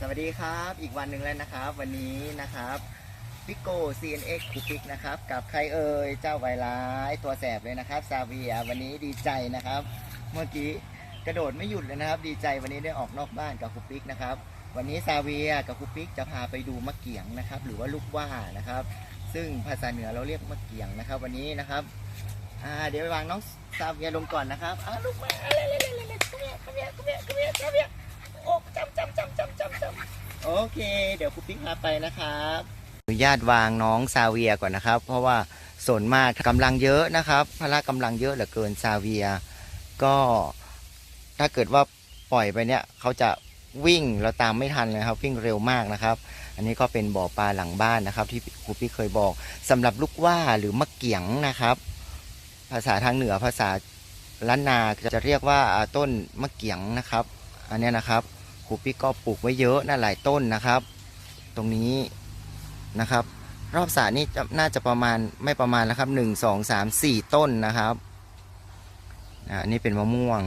สวัสดีครับ อีกวันหนึ่งแล้วนะครับ วันนี้นะครับปิโก้ CNX คูปิกนะครับกับใครเอ่ยเจ้าไวร้ายตัวแสบเลยนะครับซาเวียวันนี้ดีใจนะครับ เมื่อกี้กระโดดไม่หยุดเลยนะครับ ดีใจวันนี้ได้ออกนอกบ้านกับคูปิกนะครับวันนี้ซาเวียกับคูปิกจะพาไปดูมะเกียงนะครับ หรือว่าลูกว่านะครับ ซึ่งภาษาเหนือเราเรียกมะเกียงนะครับ วันนี้นะครับเดี๋ยวไปวางน้องซาเวียลงก่อนนะครับลูกมาอะไรๆๆๆๆๆๆๆๆๆๆโอ้ จำจำจำจำจำจำโอเค เดี๋ยวครูปิ๊กพาไปนะครับอนุญาตวางน้องซาเวียก่อนนะครับ เพราะว่าส่วนมากกำลังเยอะนะครับพละกำลังเยอะเหลือเกินซาเวีย ก็ถ้าเกิดว่าปล่อยไปเนี่ยเขาจะวิ่งเราตามไม่ทันเลยครับ วิ่งเร็วมากนะครับ อันนี้ก็เป็นบ่อปลาหลังบ้านนะครับ ที่ครูปิ๊กเคยบอกสำหรับลูกว่าหรือมะเกียงนะครับ ภาษาทางเหนือภาษาล้านนาจะเรียกว่าต้นมะเกียงนะครับ อันนี้นะครับ ครูปิ๊กก็ปลูกไว้เยอะนะหลายต้นนะครับ ตรงนี้นะครับ รอบสระนี่น่าจะประมาณไม่ประมาณแล้วครับหนึ่งสองสามสี่ต้นนะครับอันนี้เป็นมะม่วง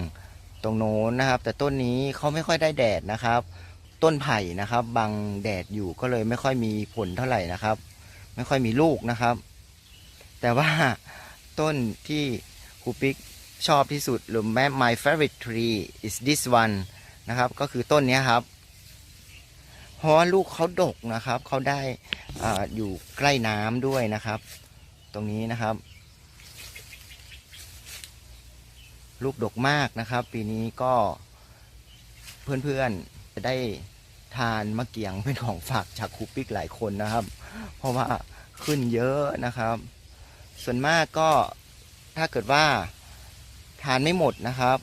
ตรงโน้นนะครับ แต่ต้นนี้เขาไม่ค่อยได้แดดนะครับ ต้นไผ่นะครับบังแดดอยู่ก็เลยไม่ค่อยมีผลเท่าไหร่นะครับ ไม่ค่อยมีลูกนะครับ แต่ว่าต้นที่ครูปิ๊กชอบที่สุดหรือแม้ my favorite tree is this one นะครับ ก็คือต้นนี้ครับ เพราะว่าลูกเขาดกนะครับเขาได้ออยู่ใกล้น้ำด้วยนะครับ ตรงนี้นะครับ ลูกดกมากนะครับ ปีนี้ก็เพื่อนๆจะได้ทานมะเกียงเป็นของฝากจากครูปิกหลายคนนะครับ เพราะว่าขึ้นเยอะนะครับ ส่วนมากก็ถ้าเกิดว่าทานไม่หมดนะครับ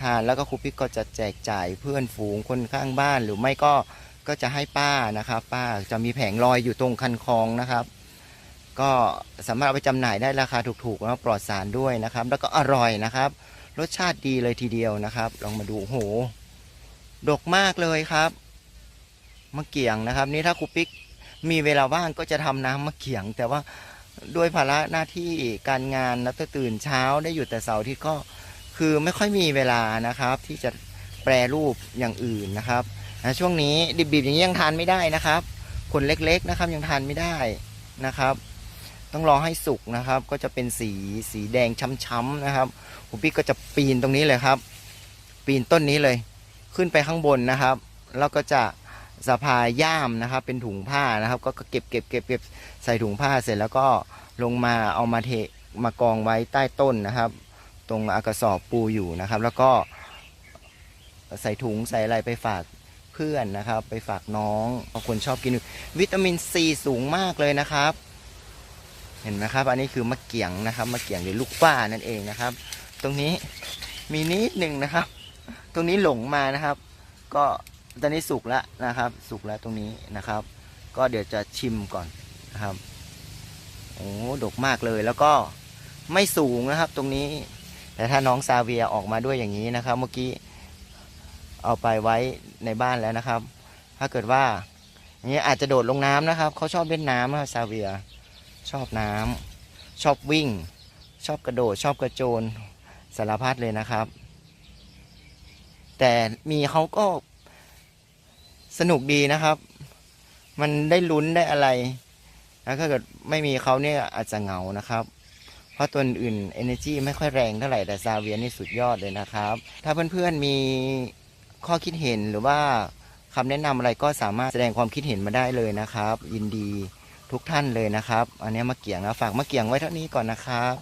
ทานแล้วก็ครูปิ๊กก็จะแจกจ่ายเพื่อนฝูงคนข้างบ้านหรือไม่ก็ก็จะให้ป้านะครับ ป้าจะมีแผงลอยอยู่ตรงคันคลองนะครับ ก็สามารถเอาไปจำหน่ายได้ราคาถูกๆแล้วปลอดสารด้วยนะครับ แล้วก็อร่อยนะครับ รสชาติดีเลยทีเดียวนะครับ ลองมาดูโอ้โหดกมากเลยครับมะเกียงนะครับ นี่ถ้าครูปิ๊กมีเวลาว่างก็จะทำน้ำมะเกียง แต่ว่าด้วยภาระหน้าที่การงานแล้วตื่นเช้าได้อยู่แต่เสาร์ที่ก็ คือไม่ค่อยมีเวลานะครับ ที่จะแปรรูปอย่างอื่นนะครับนะช่วงนี้ดิบๆอย่างนี้ยังทานไม่ได้นะครับผลเล็กๆนะครับยังทานไม่ได้นะครับ ต้องรอให้สุกนะครับ ก็จะเป็นสีสีแดงช้ำๆนะครับผมพี่ก็จะปีนตรงนี้เลยครับ ปีนต้นนี้เลย ขึ้นไปข้างบนนะครับ แล้วก็จะสะพายย่ามนะครับ เป็นถุงผ้านะครับ ก็เก็บเก็บเก็บเก็บใส่ถุงผ้าเสร็จแล้วก็ลงมาเอามาเทมากองไว้ใต้ต้นนะครับ ตรงอากระสอบปูอยู่นะครับ แล้วก็ใส่ถุงใส่อะไรไปฝากเพื่อนนะครับ ไปฝากน้องบางคนชอบกินวิตามินซีสูงมากเลยนะครับ เห็นไหมครับ อันนี้คือมะเกียงนะครับมะเกียงหรือลูกป้านั่นเองนะครับ ตรงนี้มีนิดหนึ่งนะครับ ตรงนี้หลงมานะครับ ก็ตอนนี้สุกแล้วนะครับ สุกแล้วตรงนี้นะครับ ก็เดี๋ยวจะชิมก่อนนะครับโอ้ดกมากเลยแล้วก็ไม่สูงนะครับ ตรงนี้ แต่ถ้าน้องซาเวียออกมาด้วยอย่างนี้นะครับ เมื่อกี้เอาไปไว้ในบ้านแล้วนะครับ ถ้าเกิดว่าอย่างนี้อาจจะโดดลงน้ำนะครับเขาชอบเล่นน้ำนะครับซาเวีย ชอบน้ำชอบวิ่ง ชอบกระโดด ชอบกระโจนสารพัดเลยนะครับ แต่มีเขาก็สนุกดีนะครับ มันได้ลุ้นได้อะไรแล้วถ้าเกิดไม่มีเขาเนี่ยอาจจะเหงานะครับ เพราะตัวอื่น energy ไม่ค่อยแรงเท่าไหร่แต่ซาเวียนี่สุดยอดเลยนะครับ ถ้าเพื่อนๆมีข้อคิดเห็นหรือว่าคำแนะนำอะไรก็สามารถแสดงความคิดเห็นมาได้เลยนะครับ ยินดีทุกท่านเลยนะครับ อันนี้มาเกี่ยงนะฝากมาเกี่ยงไว้เท่านี้ก่อนนะครับ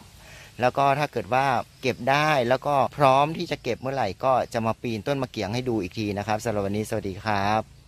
แล้วก็ถ้าเกิดว่าเก็บได้แล้วก็พร้อมที่จะเก็บเมื่อไหร่ก็จะมาปีนต้นมะเกี่ยงให้ดูอีกทีนะครับสำหรับวันนี้สวัสดีครับ